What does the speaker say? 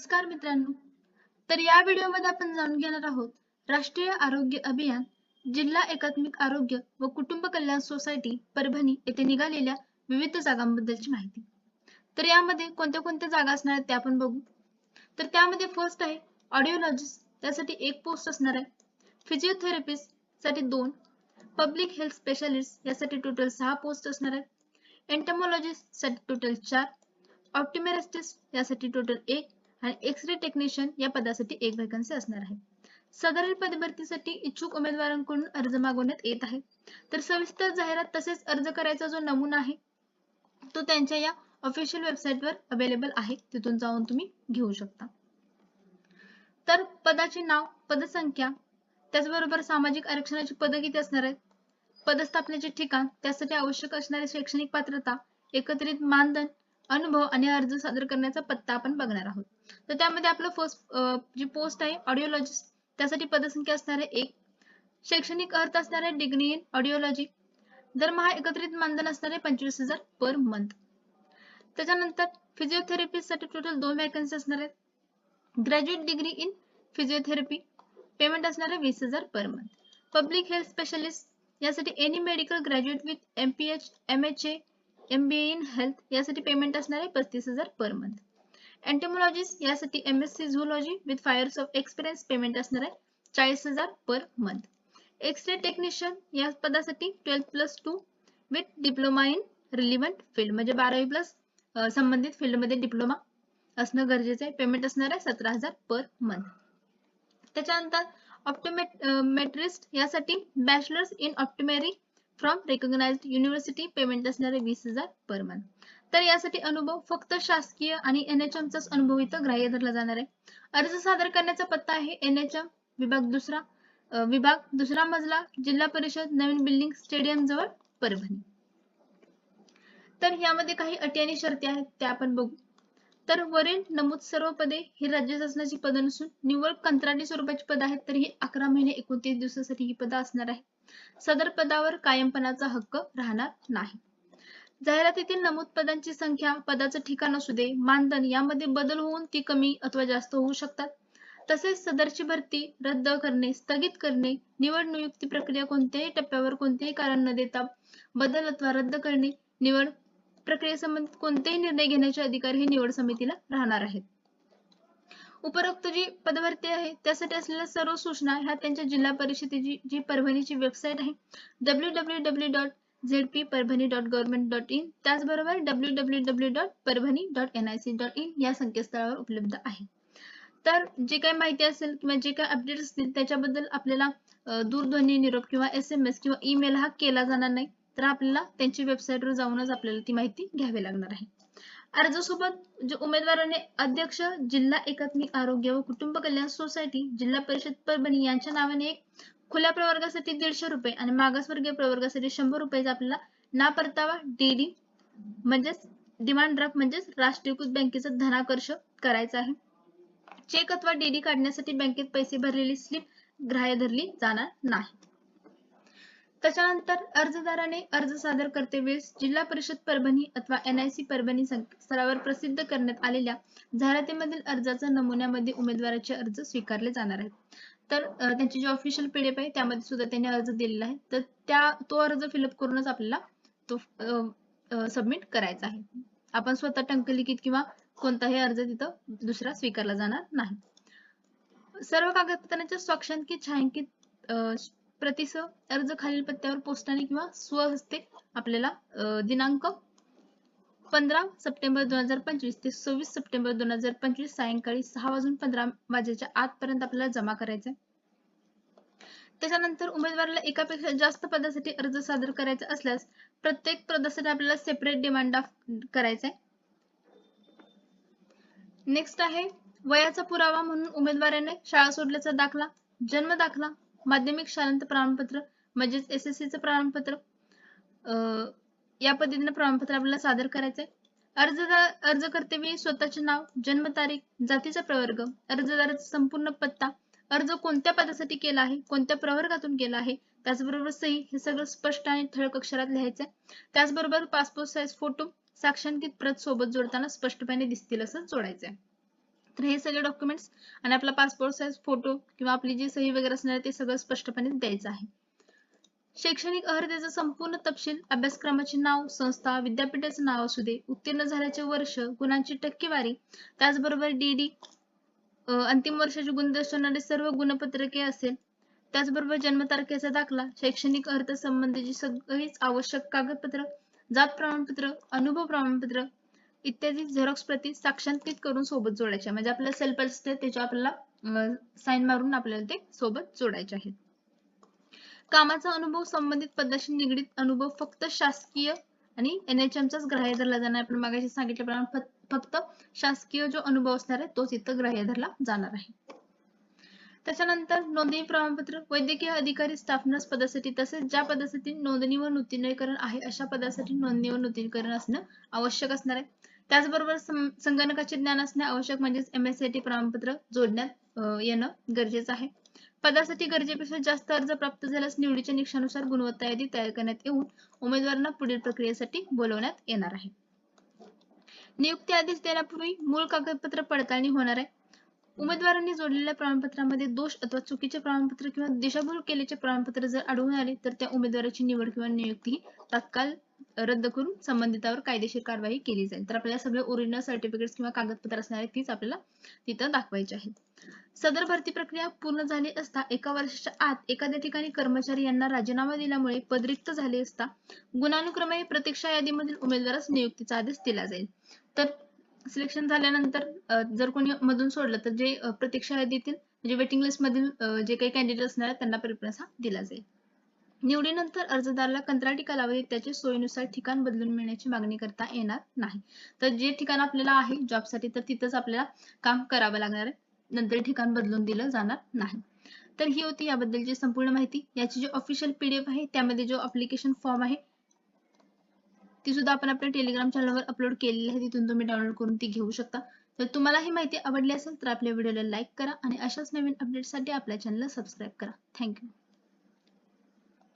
नमस्कार मित्रांनो. तर या व्हिडिओमध्ये आपण जाणून घेणार आहोत राष्ट्रीय आरोग्य अभियान जिल्हा एकात्मिक आरोग्य व कुटुंब कल्याण सोसायटी परभणी येथे निघालेल्या विविध जागांबद्दलची माहिती. तर यामध्ये कोणत्या कोणत्या जागा असणार आहेत त्या आपण बघू. तर त्यामध्ये फर्स्ट आहे ऑडिओलॉजिस्ट त्यासाठी एक पोस्ट असणार आहे. फिजिओथेरपिस्टसाठी दोन पब्लिक हेल्थ स्पेशालिस्ट यासाठी टोटल सहा पोस्ट असणार आहेत एंटमॉलॉजिस्टसाठी टोटल चार ऑप्टिमेरिस्टिस्ट यासाठी टोटल एक आणि एक्स रे टेक्निशियन या पदासाठी एक वॅकन्सी असणार आहे. सदरील पदभरतीसाठी इच्छुक उमेदवारांकडून अर्ज मागवण्यात येत आहे. तर सविस्तर जाहिरात तसेच अर्ज करायचा जो नमुना आहे तो त्यांच्या या ऑफिशियल वेबसाईटवर अवेलेबल आहे. तिथून जाऊन तुम्ही घेऊ शकता. तर पदाचे नाव पदसंख्या त्याचबरोबर सामाजिक आरक्षणाची पद किती असणार आहेत पदस्थापनेचे ठिकाण त्यासाठी आवश्यक असणारी शैक्षणिक पात्रता एकत्रित मानधन अनुभव आणि अर्ज सादर करण्याचा पत्ता आपण बघणार आहोत. तर त्यामध्ये आपलं फर्स्ट जी पोस्ट आहे ऑडिओलॉजिस्ट त्यासाठी पदसंख्या असणार आहे एक. शैक्षणिक अर्थ असणार आहे डिग्री इन ऑडिओलॉजी दरमहा एकत्रित मानधन असणार आहे पंचवीस हजार पर मंथ त्याच्यानंतर फिजिओथेरपी साठी टोटल दोन वॅकन्सी असणार. आहेत graduate degree in physiotherapy payment असणार आहे वीस हजार per month public health specialist यासाठी any medical graduate with M P H M H A M B A in health यासाठी पेमेंट असणार आहे पस्तीस हजार पर मंथ एंटेमोलॉजिस्ट यासाठी M S C zoology with fires of experience payment असणार आहे चाळीस हजार per month X ray technician या पदासाठी twelfth plus two with diploma in relevant field म्हणजे बारावी प्लस संबंधित फील्डमध्ये डिप्लोमा असणं गरजेचं आहे. पेमेंट असणार आहे सतरा हजार पर मंथ त्याच्यानंतर ऑप्टोमेट्रिस्ट यासाठी bachelor's in optometry from recognised university payment असणारे वीस हजार पर मंथ तर यासाठी अनुभव फक्त शासकीय आणि एनएचएम चाच अनुभव इथं ग्राह्य धरला जाणार आहे. अर्ज सादर करण्याचा पत्ता आहे एनएचएम विभाग दुसरा विभाग दुसरा मजला जिल्हा परिषद नवीन बिल्डिंग स्टेडियम जवळ परभणी. तर यामध्ये काही अटी आणि शर्ती आहेत त्या आपण बघू. तर वरील नमूद सर्व पदे ही राज्य शासनाची पद नसून निव्वळ कंत्राटी स्वरूपाची पद आहेत तर ही अकरा महिने एकोणतीस दिवसासाठी ही पद असणार आहे सदर पदावर कायमपणाचा हक्क राहणार नाही. जाहिरातीतील नमूद पदांची संख्या पदाचं ठिकाण असू दे मानधन यामध्ये बदल होऊन ती कमी अथवा जास्त होऊ शकतात. तसेच सदरची भरती रद्द करणे स्थगित करणे निवड नियुक्ती प्रक्रिया कोणत्याही टप्प्यावर कोणतेही कारण न देता बदल अथवा रद्द करणे निवड प्रक्रियेसंबंधित कोणतेही निर्णय घेण्याचे अधिकार हे निवड समितीला राहणार आहेत. उपरोक्त जी पदवर्ती आहे त्यासाठी असलेल्या सर्व सूचना ह्या त्यांच्या जिल्हा परिषदेची जी परभणीची वेबसाईट आहे W W W dot Z P Parbhani dot government dot in त्याचबरोबर W W W dot Parbhani dot N I C dot in या संकेतस्थळावर उपलब्ध आहे. तर जे काही माहिती असेल किंवा जे काही अपडेट असतील त्याच्याबद्दल आपल्याला दूरध्वनी निरोप किंवा एस एम एस किंवा ईमेल हा केला जाणार नाही. तर आपल्याला त्यांची वेबसाईटवर जाऊनच आपल्याला ती माहिती घ्यावी लागणार आहे. अर्जासोबत जे उमेदवाराने अध्यक्ष जिल्हा एकात्मिक आरोग्य व कुटुंब कल्याण सोसायटी जिल्हा परिषद परभणी यांच्या नावाने एक खुल्या प्रवर्गासाठी दीडशे रुपये आणि मागासवर्गीय प्रवर्गासाठी शंभर रुपयाचा आपल्याला ना परतावा डेडी म्हणजेच डिमांड ड्राफ्ट म्हणजेच राष्ट्रीयकृत बँकेचा धनाकर्ष करायचा आहे. चेक अथवा डीडी काढण्यासाठी बँकेत पैसे भरलेली स्लिप ग्राह्य धरली जाणार नाही. त्याच्यानंतर अर्जदाराने अर्ज सादर करते वेळेस जिल्हा परिषद परभणी अथवा एनआयसी परभणी स्तरावर प्रसिद्ध करण्यात आलेल्या जाहिरातीमधील अर्जाच्या नमुन्यामध्ये उमेदवाराचे अर्ज स्वीकारले जाणार आहेत. तर त्यांची जी ऑफिशियल पीडीएफ आहे त्यामध्ये सुद्धा त्यांनी अर्ज दिलेला आहे. तर त्या तो अर्ज फिलअप करूनच आपल्याला तो सबमिट करायचा आहे. आपण स्वतः टंकलिखित किंवा कोणताही अर्ज तिथं दुसरा स्वीकारला जाणार नाही. सर्व कागदपत्रांच्या स्वाक्षांकित छायांकित प्रतिस अर्ज खालील पत्त्यावर पोस्टाने किंवा स्वहस्ते आपल्याला दिनांक पंधरा सप्टेंबर दोन हजार पंचवीस ते सव्वीस सप्टेंबर दोन हजार पंचवीस सायंकाळी सहा वाजून पंधरा वाजेच्या आतपर्यंत आपल्याला जमा करायचा त्याच्यानंतर उमेदवाराला एकापेक्षा जास्त पदासाठी अर्ज सादर करायचा असल्यास प्रत्येक पदासाठी आपल्याला सेपरेट डिमांड करायचा नेक्स्ट आहे वयाचा पुरावा म्हणून उमेदवाराने शाळा सोडल्याचा दाखला जन्म दाखला माध्यमिक शालांत प्रमाणपत्र म्हणजेच एस एस सीचं प्रमाणपत्र या पद्धतीने प्रमाणपत्र आपल्याला सादर करायचंय. अर्जदार अर्ज करतेवेळी स्वतःचे नाव जन्मतारीख जातीचा प्रवर्ग अर्जदाराचा संपूर्ण पत्ता अर्ज कोणत्या पदासाठी केला आहे कोणत्या प्रवर्गातून केला आहे त्याचबरोबर सही हे सगळं स्पष्ट आणि ठळक अक्षरात लिहायचंय. त्याचबरोबर पासपोर्ट साईज फोटो साक्षांकित प्रत सोबत जोडताना स्पष्टपणे दिसतील असं जोडायचंय. तर हे सगळे डॉक्युमेंट्स आणि आपला पासपोर्ट साईज फोटो किंवा आपली जी सही वगैरे असणार आहे ते सगळं स्पष्टपणे द्यायचं आहे. शैक्षणिक अर्हतेचा संपूर्ण तपशील अभ्यासक्रमाचे नाव संस्था विद्यापीठाचं नाव असू दे उत्तीर्ण झाल्याचे वर्ष गुणांची टक्केवारी त्याचबरोबर डीडी अंतिम वर्षाचे गुण दर्शवणारे सर्व गुणपत्रके असेल त्याचबरोबर जन्मतारखेचा दाखला शैक्षणिक अर्थ संबंधीची सगळीच आवश्यक कागदपत्र जात प्रमाणपत्र अनुभव प्रमाणपत्र इत्यादी झेरॉक्स प्रती साक्षांकित करून सोबत जोडायच्या म्हणजे आपल्याला सेल्फ असते त्याच्या आपल्याला साईन मारून आपल्याला ते सोबत जोडायचे आहेत. कामाचा अनुभव संबंधित पदाशी निगडीत अनुभव फक्त शासकीय आणि एनएचएमचाच ग्राह्य धरला जाणार. आपण मागाशी सांगितल्याप्रमाणे फक्त शासकीय जो अनुभव असणार आहे तोच इथं ग्राह्य धरला जाणार आहे. त्याच्यानंतर नोंदणी प्रमाणपत्र वैद्यकीय अधिकारी स्टाफ नर्स पदासाठी तसेच ज्या पदासाठी नोंदणी व नूतनीकरण आहे अशा पदासाठी नोंदणी व नूतनीकरण असणं आवश्यक असणार आहे. त्याचबरोबर संगणकाचे ज्ञान असणे आवश्यक म्हणजेच एम एस सी टी प्रमाणपत्र जोडण्यात येणं गरजेचं आहे. पदासाठी गरजेपेक्षा जास्त अर्ज प्राप्त झाल्यास निवडीच्या निकषानुसार गुणवत्ता यादी तयार करण्यात येऊन उमेदवारांना पुढील प्रक्रियेसाठी बोलवण्यात येणार आहे. नियुक्ती आदेश देण्यापूर्वी मूळ कागदपत्र पडताळणी होणार आहे. उमेदवारांनी जोडलेल्या प्रमाणपत्रामध्ये दोष अथवा चुकीचे प्रमाणपत्र किंवा दिशाभूल केल्याचे प्रमाणपत्र जर आढळून आले तर त्या उमेदवाराची निवड किंवा नियुक्ती तात्काळ रद्द करून संबंधितावर कायदेशीर कारवाई केली जाईल. तर आपल्याला सगळे ओरिजिनल सर्टिफिकेट किंवा कागदपत्र असणारे तीच आपल्याला तिथं दाखवायची आहेत. सदर भरती प्रक्रिया पूर्ण झाली असता एका वर्षाच्या आत एखाद्या ठिकाणी कर्मचारी यांना राजीनामा दिल्यामुळे पदरिक्त झाले असता गुणानुक्रमे प्रतीक्षा यादीमधील उमेदवारास नियुक्तीचा आदेश दिला जाईल. तर सिलेक्शन झाल्यानंतर जर कोणी मधून सोडलं तर जे प्रतीक्षा यादीतील म्हणजे वेटिंग लिस्ट मधील जे काही कॅन्डिडेट असणार त्यांना प्रिफरन्स हा दिला जाईल. निवडीनंतर अर्जदाराला कंत्राटी कालावधीत त्याच्या सोयीनुसार ठिकाण बदलून मिळण्याची मागणी करता येणार नाही. तर जे ठिकाण आपल्याला आहे जॉबसाठी तर तिथंच आपल्याला काम करावं लागणार आहे. नंतर ठिकाण बदलून दिलं जाणार नाही. तर ही होती याबद्दलची संपूर्ण माहिती. याची जी ऑफिशियल पीडीएफ आहे त्यामध्ये जो अप्लिकेशन फॉर्म आहे ती सुद्धा आपण आपल्या टेलिग्राम चॅनलवर अपलोड केलेली आहे. तिथून तुम्ही डाउनलोड करून ती घेऊ शकता. तर तुम्हाला ही माहिती आवडली असेल तर आपल्या व्हिडिओला लाईक करा आणि अशाच नवीन अपडेटसाठी आपल्या चॅनलला सबस्क्राईब करा. थँक्यू